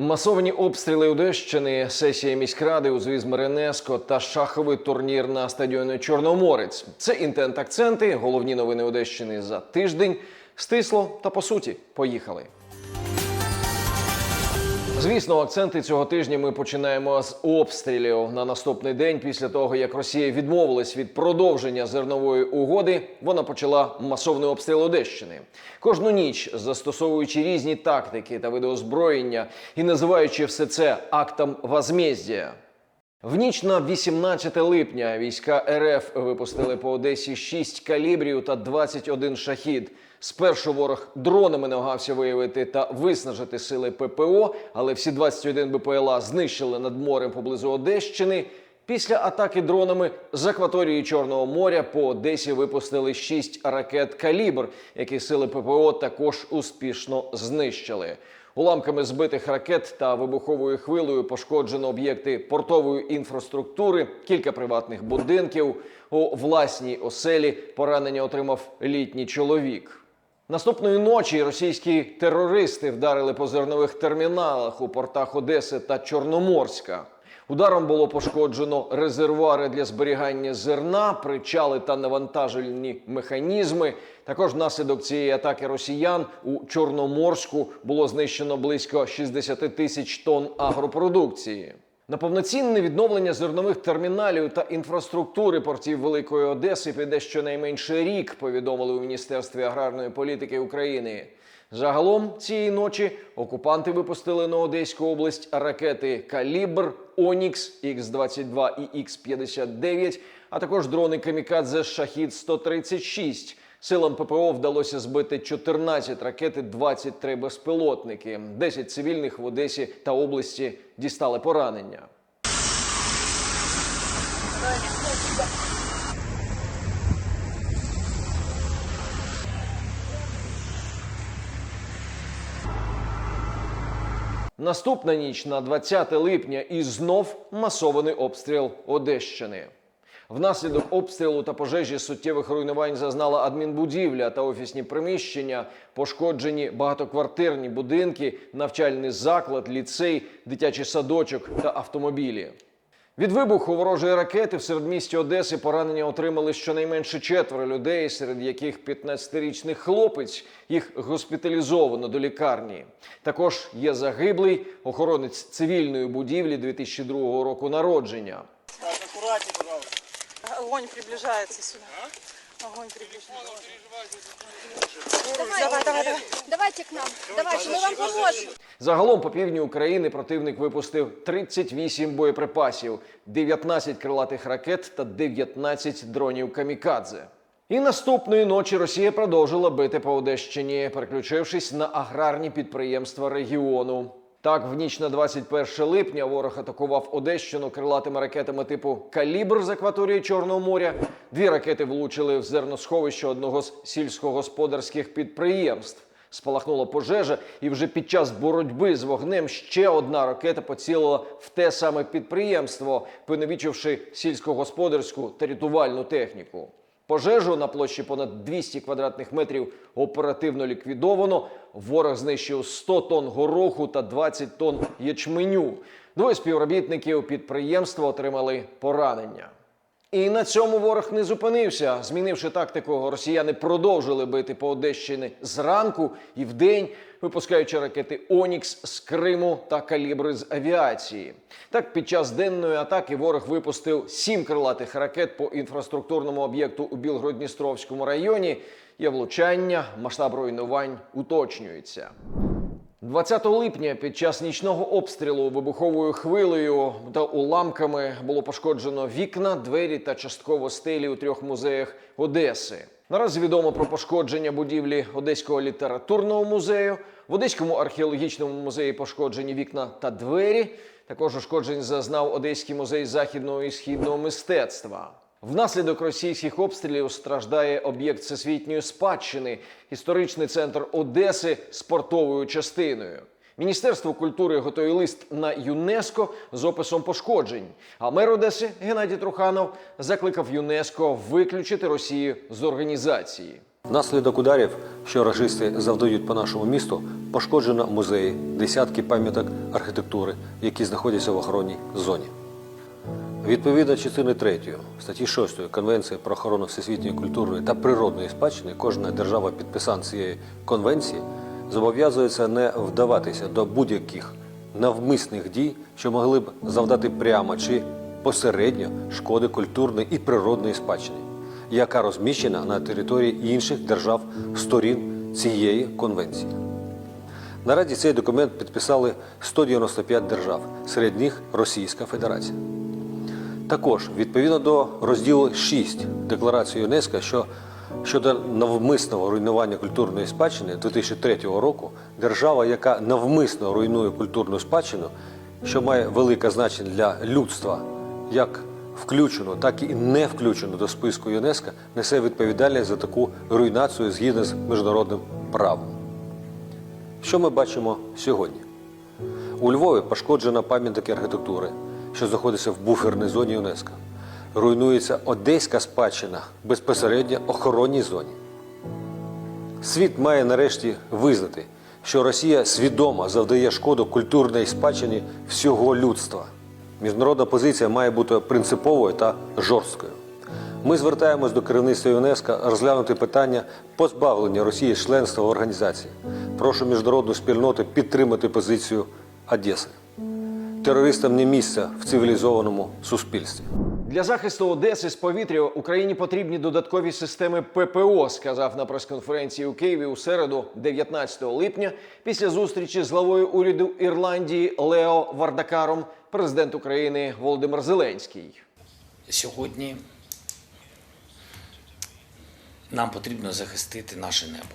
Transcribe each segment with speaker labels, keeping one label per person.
Speaker 1: Масовані обстріли Одещини, сесія міськради, узвіз Меренеско та шаховий турнір на стадіоні Чорноморець. Це інтент-акценти, головні новини Одещини за тиждень. Стисло та по суті. Поїхали. Звісно, акценти цього тижня ми починаємо з обстрілів. На наступний день, після того як Росія відмовилась від продовження зернової угоди, вона почала масовний обстріл Одещини. Кожну ніч застосовуючи різні тактики та види озброєння і називаючи все це актом возмездія. В ніч на 18 липня війська РФ випустили по Одесі 6 калібрів та 21 шахід. Спершу ворог дронами намагався виявити та виснажити сили ППО, але всі 21 БПЛА знищили над морем поблизу Одещини. Після атаки дронами з акваторії Чорного моря по Одесі випустили 6 ракет калібр, які сили ППО також успішно знищили. Уламками збитих ракет та вибуховою хвилею пошкоджено об'єкти портової інфраструктури, кілька приватних будинків. У власній оселі поранення отримав літній чоловік. Наступної ночі російські терористи вдарили по зернових терміналах у портах Одеси та Чорноморська. Ударом було пошкоджено резервуари для зберігання зерна, причали та навантажувальні механізми. Також внаслідок цієї атаки росіян у Чорноморську було знищено близько 60 тисяч тонн агропродукції. На повноцінне відновлення зернових терміналів та інфраструктури портів Великої Одеси піде щонайменше рік, повідомили у Міністерстві аграрної політики України. Загалом цієї ночі окупанти випустили на Одеську область ракети Калібр, Онікс, Х-22 і Х-59, а також дрони Камікадзе Шахід 136 Силам ППО вдалося збити 14 ракет і 23 безпілотники. 10 цивільних в Одесі та області дістали поранення. Наступна ніч на 20 липня і знов масований обстріл Одещини. Внаслідок обстрілу та пожежі суттєвих руйнувань зазнала адмінбудівля та офісні приміщення, пошкоджені багатоквартирні будинки, навчальний заклад, ліцей, дитячий садочок та автомобілі. Від вибуху ворожої ракети в середмісті Одеси поранення отримали щонайменше четверо людей, серед яких 15-річний хлопець. Їх госпіталізовано до лікарні. Також є загиблий охоронець цивільної будівлі 2002 року народження.
Speaker 2: Огонь приближается сюда. Огонь приближается. Давай, давай, давай.
Speaker 3: Давайте к нам. Давайте, мы вам поможем.
Speaker 1: Загалом по півдні України противник випустив 38 боєприпасів, 19 крилатих ракет та 19 дронів камікадзе. І наступної ночі Росія продовжила бити по Одещині, переключившись на аграрні підприємства регіону. Так, в ніч на 21 липня ворог атакував Одещину крилатими ракетами типу Калібр з акваторії Чорного моря. Дві ракети влучили в зерносховище одного з сільськогосподарських підприємств. Спалахнула пожежа, і вже під час боротьби з вогнем ще одна ракета поцілила в те саме підприємство, поневічивши сільськогосподарську та рятувальну техніку. Пожежу на площі понад 200 квадратних метрів оперативно ліквідовано. Ворог знищив 100 тонн гороху та 20 тонн ячменю. Двоє співробітників підприємства отримали поранення. І на цьому ворог не зупинився. Змінивши тактику, росіяни продовжили бити по Одещині зранку і вдень, випускаючи ракети Онікс з Криму та калібри з авіації. Так, під час денної атаки ворог випустив сім крилатих ракет по інфраструктурному об'єкту у Білгород-Дністровському районі. Є влучання, масштаб руйнувань уточнюється. 20 липня під час нічного обстрілу вибуховою хвилею та уламками було пошкоджено вікна, двері та частково стелі у трьох музеях Одеси. Наразі відомо про пошкодження будівлі Одеського літературного музею. В Одеському археологічному музеї пошкоджені вікна та двері. Також ушкоджень зазнав Одеський музей західного і східного мистецтва. Внаслідок російських обстрілів страждає об'єкт всесвітньої спадщини, історичний центр Одеси з портовою частиною. Міністерство культури готує лист на ЮНЕСКО з описом пошкоджень. А мер Одеси Геннадій Труханов закликав ЮНЕСКО виключити Росію з організації.
Speaker 4: Внаслідок ударів, що рашисти завдають по нашому місту, пошкоджено музеї, десятки пам'яток архітектури, які знаходяться в охоронній зоні. Відповідно частини 3 статті 6 Конвенції про охорону всесвітньої культурної та природної спадщини, кожна держава підписант цієї конвенції зобов'язується не вдаватися до будь-яких навмисних дій, що могли б завдати прямо чи посередньо шкоди культурної і природної спадщини, яка розміщена на території інших держав сторін цієї конвенції. Наразі цей документ підписали 195 держав, серед них Російська Федерація. Також відповідно до розділу 6 Декларації ЮНЕСКО, що щодо навмисного руйнування культурної спадщини 2003 року, держава, яка навмисно руйнує культурну спадщину, що має велике значення для людства, як включено, так і не включено до списку ЮНЕСКО, несе відповідальність за таку руйнацію згідно з міжнародним правом. Що ми бачимо сьогодні? У Львові пошкоджено пам'ятники архітектури, що знаходяться в буферній зоні ЮНЕСКО. Руйнується одеська спадщина безпосередньо охоронній зоні. Світ має нарешті визнати, що Росія свідомо завдає шкоду культурній спадщині всього людства. Міжнародна позиція має бути принциповою та жорсткою. Ми звертаємось до керівництва ЮНЕСКО розглянути питання позбавлення Росії членства в організації. Прошу міжнародну спільноту підтримати позицію Одеси. Терористам не місце в цивілізованому суспільстві.
Speaker 1: Для захисту Одеси з повітря Україні потрібні додаткові системи ППО, сказав на прес-конференції у Києві у середу, 19 липня, після зустрічі з главою уряду Ірландії Лео Вардакаром, президент України Володимир Зеленський.
Speaker 5: Сьогодні нам потрібно захистити наше небо.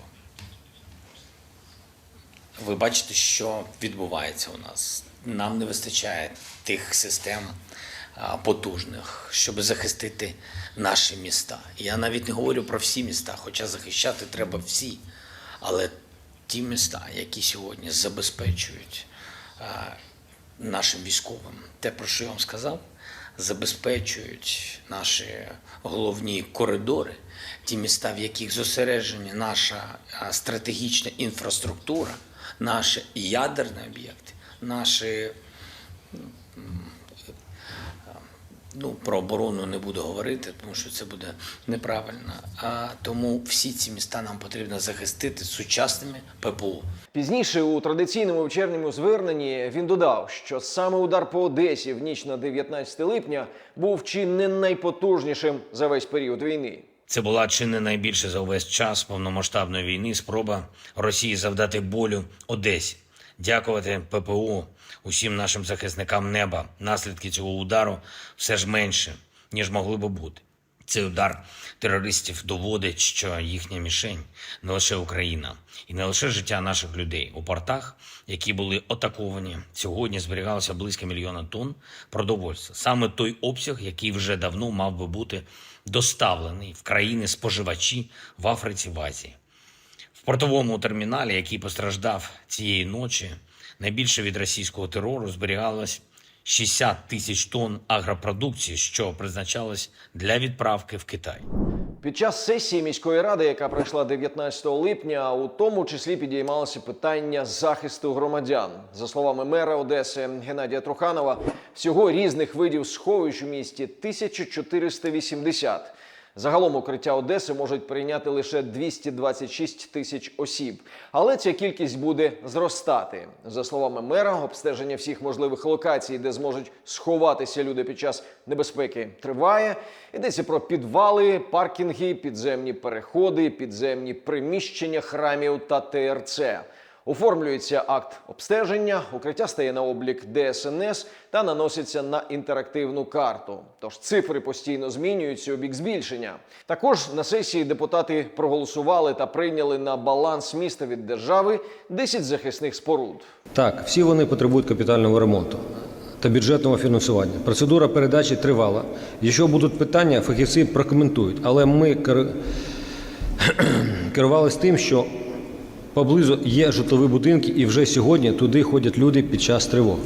Speaker 5: Ви бачите, що відбувається у нас. Нам не вистачає тих систем потужних, щоб захистити наші міста. Я навіть не говорю про всі міста, хоча захищати треба всі. Але ті міста, які сьогодні забезпечують нашим військовим, те, про що я вам сказав, забезпечують наші головні коридори, ті міста, в яких зосереджена наша стратегічна інфраструктура, наші ядерні об'єкти, наші ну, про оборону не буду говорити, тому що це буде неправильно. А тому всі ці міста нам потрібно захистити сучасними ППО.
Speaker 1: Пізніше у традиційному вечірньому зверненні він додав, що саме удар по Одесі в ніч на 19 липня був чи не найпотужнішим за весь період війни.
Speaker 5: Це була чи не найбільше за увесь час повномасштабної війни спроба Росії завдати болю Одесі. Дякувати ППУ усім нашим захисникам неба. Наслідки цього удару все ж менше, ніж могли би бути. Цей удар терористів доводить, що їхня мішень не лише Україна і не лише життя наших людей у портах, які були атаковані. Сьогодні зберігалося близько мільйона тонн продовольства. Саме той обсяг, який вже давно мав би бути доставлений в країни споживачі в Африці в Азії. Портовому терміналі, який постраждав цієї ночі, найбільше від російського терору зберігалось 60 тисяч тонн агропродукції, що призначалось для відправки в Китай.
Speaker 1: Під час сесії міської ради, яка пройшла 19 липня, у тому числі підіймалося питання захисту громадян. За словами мера Одеси Геннадія Труханова, всього різних видів сховищ у місті 1480. Загалом укриття Одеси можуть прийняти лише 226 тисяч осіб, але ця кількість буде зростати. За словами мера, обстеження всіх можливих локацій, де зможуть сховатися люди під час небезпеки, триває. Йдеться про підвали, паркінги, підземні переходи, підземні приміщення храмів та ТРЦ. Оформлюється акт обстеження, укриття стає на облік ДСНС та наноситься на інтерактивну карту. Тож цифри постійно змінюються у бік збільшення. Також на сесії депутати проголосували та прийняли на баланс міста від держави 10 захисних споруд.
Speaker 4: Так, всі вони потребують капітального ремонту та бюджетного фінансування. Процедура передачі тривала. Якщо будуть питання, фахівці прокоментують. Але ми керувалися тим, що поблизу є житлові будинки, і вже сьогодні туди ходять люди під час тривог.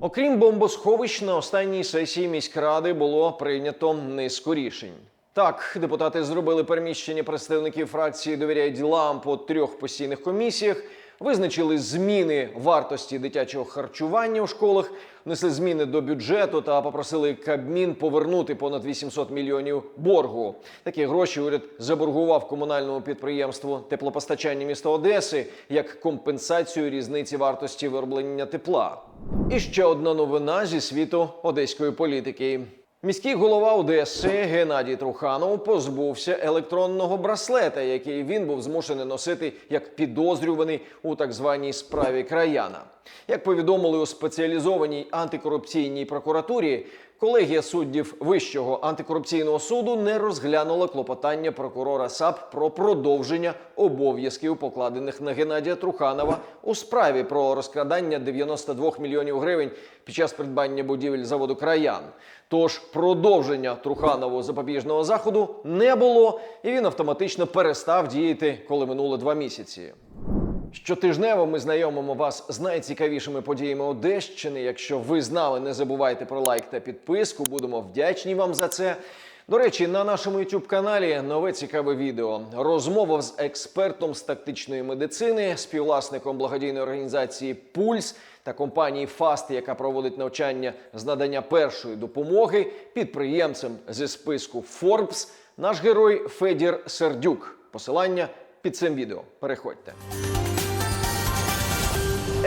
Speaker 1: Окрім бомбосховищ, на останній сесії міськради було прийнято низку рішень. Так, депутати зробили переміщення представників фракції довіряють ділам по трьох постійних комісіях, визначили зміни вартості дитячого харчування у школах, внесли зміни до бюджету та попросили Кабмін повернути понад 800 мільйонів боргу. Такі гроші уряд заборгував комунальному підприємству теплопостачання міста Одеси як компенсацію різниці вартості вироблення тепла. І ще одна новина зі світу одеської політики. Міський голова Одеси Геннадій Труханов позбувся електронного браслета, який він був змушений носити як підозрюваний у так званій справі краяна. Як повідомили у спеціалізованій антикорупційній прокуратурі, колегія суддів Вищого антикорупційного суду не розглянула клопотання прокурора САП про продовження обов'язків, покладених на Геннадія Труханова у справі про розкрадання 92 мільйонів гривень під час придбання будівель заводу краян. Тож продовження Труханову запобіжного заходу не було, і він автоматично перестав діяти, коли минуло два місяці. Щотижнево ми знайомимо вас з найцікавішими подіями Одещини. Якщо ви знали, не забувайте про лайк та підписку. Будемо вдячні вам за це. До речі, на нашому youtube каналі нове цікаве відео. Розмова з експертом з тактичної медицини, співвласником благодійної організації Пульс та компанії Фаст, яка проводить навчання з надання першої допомоги, підприємцем зі списку Forbes, наш герой Федір Сердюк. Посилання під цим відео. Переходьте.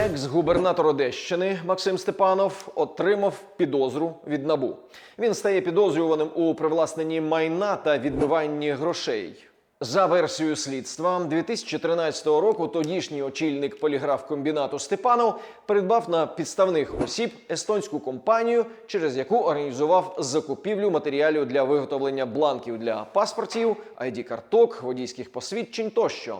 Speaker 1: Екс-губернатор Одещини Максим Степанов отримав підозру від набу. Він стає підозрюваним у привласненні майна та відмиванні грошей. За версією слідства, 2013 року тодішній очільник поліграф-комбінату Степанов придбав на підставних осіб естонську компанію, через яку організував закупівлю матеріалів для виготовлення бланків для паспортів, ID-карток, водійських посвідчень тощо.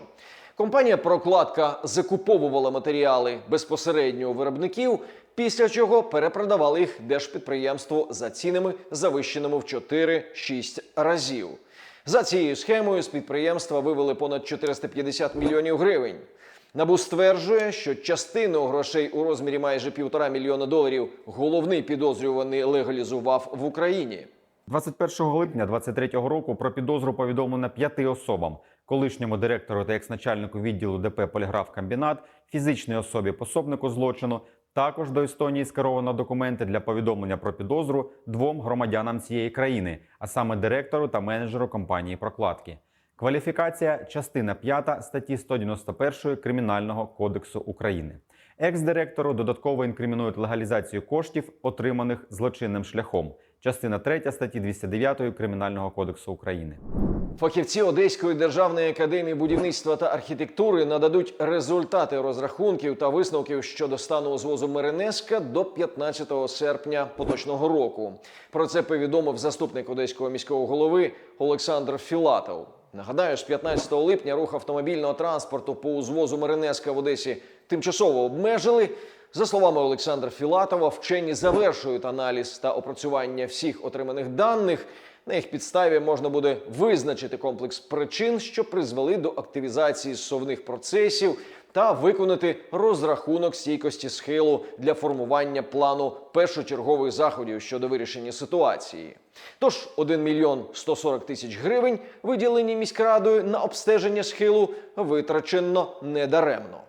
Speaker 1: Компанія Прокладка закуповувала матеріали безпосередньо у виробників, після чого перепродавали їх держпідприємству за цінами, завищеними в 4-6 разів. За цією схемою з підприємства вивели понад 450 мільйонів гривень. Набу стверджує, що частину грошей у розмірі майже півтора мільйона доларів головний підозрюваний легалізував в Україні.
Speaker 6: 21 липня 2023 року про підозру повідомлено п'яти особам: колишньому директору та екс-начальнику відділу ДП Поліграфкомбінат, фізичній особі пособнику злочину. Також до Естонії скеровано документи для повідомлення про підозру двом громадянам цієї країни, а саме директору та менеджеру компанії прокладки. Кваліфікація частина 5 статті 191 Кримінального кодексу України. Екс-директору додатково інкримінують легалізацію коштів, отриманих злочинним шляхом. Частина 3 статті 209 Кримінального кодексу України.
Speaker 1: Фахівці Одеської державної академії будівництва та архітектури нададуть результати розрахунків та висновків щодо стану звозу Меренеска до 15 серпня поточного року. Про це повідомив заступник одеського міського голови Олександр Філатов. Нагадаю, з 15 липня рух автомобільного транспорту по узвозу Меренеска в Одесі тимчасово обмежили. За словами Олександра Філатова, вчені завершують аналіз та опрацювання всіх отриманих даних. На їх підставі можна буде визначити комплекс причин, що призвели до активізації зсувних процесів, та виконати розрахунок стійкості схилу для формування плану першочергових заходів щодо вирішення ситуації. Тож 1 мільйон 140 тисяч гривень, виділені міськрадою на обстеження схилу, витрачено недаремно.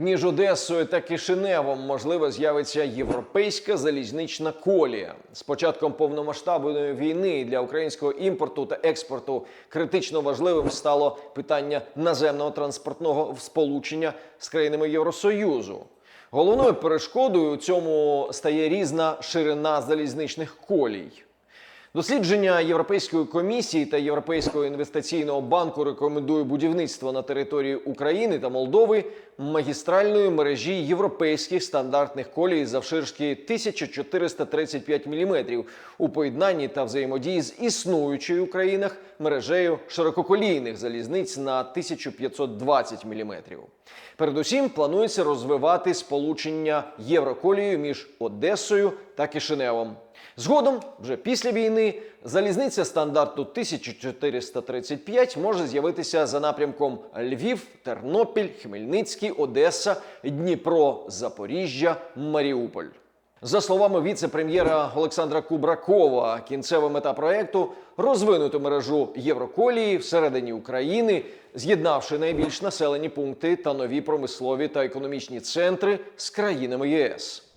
Speaker 1: Між Одесою та Кишиневом можливо з'явиться європейська залізнична колія. З початком повномасштабної війни для українського імпорту та експорту критично важливим стало питання наземного транспортного сполучення з країнами Євросоюзу. Головною перешкодою цьому стає різна ширина залізничних колій. Дослідження Європейської комісії та Європейського інвестиційного банку рекомендує будівництво на території України та Молдови магістральної мережі європейських стандартних колій завширшки 1435 мм у поєднанні та взаємодії з існуючою в країнах мережею ширококолійних залізниць на 1520 мм. Передусім планується розвивати сполучення євроколією між Одесою та Кишиневом. Згодом, вже після війни, залізниця стандарту 1435 може з'явитися за напрямком Львів, Тернопіль, Хмельницький, Одеса, Дніпро, Запоріжжя, Маріуполь. За словами віце-прем'єра Олександра Кубракова, кінцева мета проекту розвинути мережу Євроколії всередині України, з'єднавши найбільш населені пункти та нові промислові та економічні центри з країнами ЄС.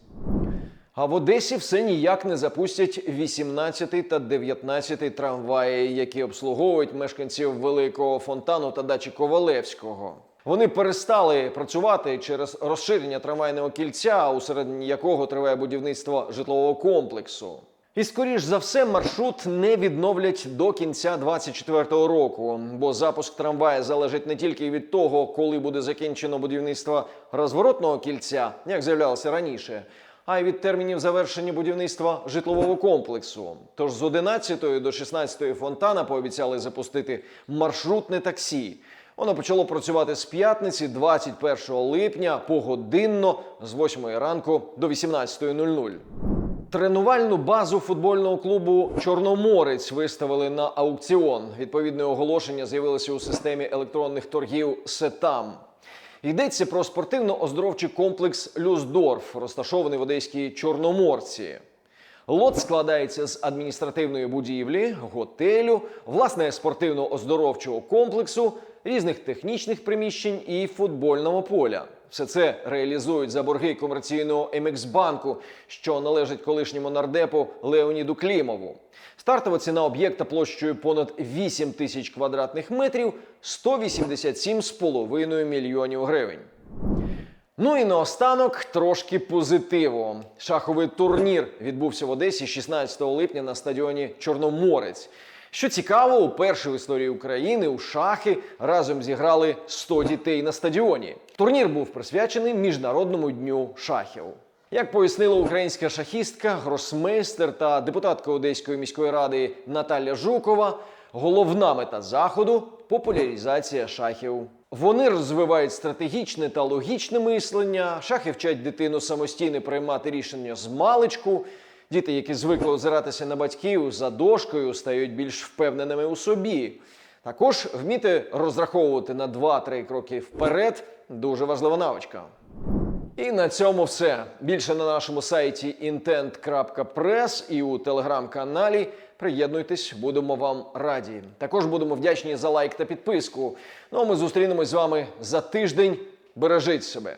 Speaker 1: А в Одесі все ніяк не запустять 18 та 19 трамваї, які обслуговують мешканців великого фонтану та дачі Ковалевського. Вони перестали працювати через розширення трамвайного кільця, усередині якого триває будівництво житлового комплексу. І скоріш за все маршрут не відновлять до кінця 24-го року, бо запуск трамвая залежить не тільки від того, коли буде закінчено будівництво розворотного кільця, як з'являлося раніше, а й від термінів завершення будівництва житлового комплексу. Тож з 11 до 16 фонтана пообіцяли запустити маршрутне таксі. Воно почало працювати з п'ятниці 21 липня погодинно з 8 ранку до 18.00. Тренувальну базу футбольного клубу Чорноморець виставили на аукціон. Відповідне оголошення з'явилося у системі електронних торгів Сетам. Йдеться про спортивно-оздоровчий комплекс Люсдорф, розташований в одеській Чорноморці. Лот складається з адміністративної будівлі, готелю, власне спортивно-оздоровчого комплексу, різних технічних приміщень і футбольного поля. Все це реалізують за борги комерційного «Емексбанку», що належить колишньому нардепу Леоніду Клімову. Стартова ціна об'єкта площею понад 8 тисяч квадратних метрів 187,5 мільйонів гривень. Ну і наостанок трошки позитиву. Шаховий турнір відбувся в Одесі 16 липня на стадіоні Чорноморець. Що цікаво, уперше в історії України у шахи разом зіграли 100 дітей на стадіоні. Турнір був присвячений Міжнародному дню шахів. Як пояснила українська шахістка, гросмейстер та депутатка Одеської міської ради Наталя Жукова, головна мета заходу популяризація шахів. Вони розвивають стратегічне та логічне мислення. Шахи вчать дитину самостійно приймати рішення з маличку. Діти, які звикли озиратися на батьків за дошкою, стають більш впевненими у собі. Також вміти розраховувати на 2-3 кроки вперед дуже важлива навичка. І на цьому все. Більше на нашому сайті intent.press і у телеграм-каналі. Приєднуйтесь, будемо вам раді. Також будемо вдячні за лайк та підписку. Ну а ми зустрінемось з вами за тиждень. Бережіть себе.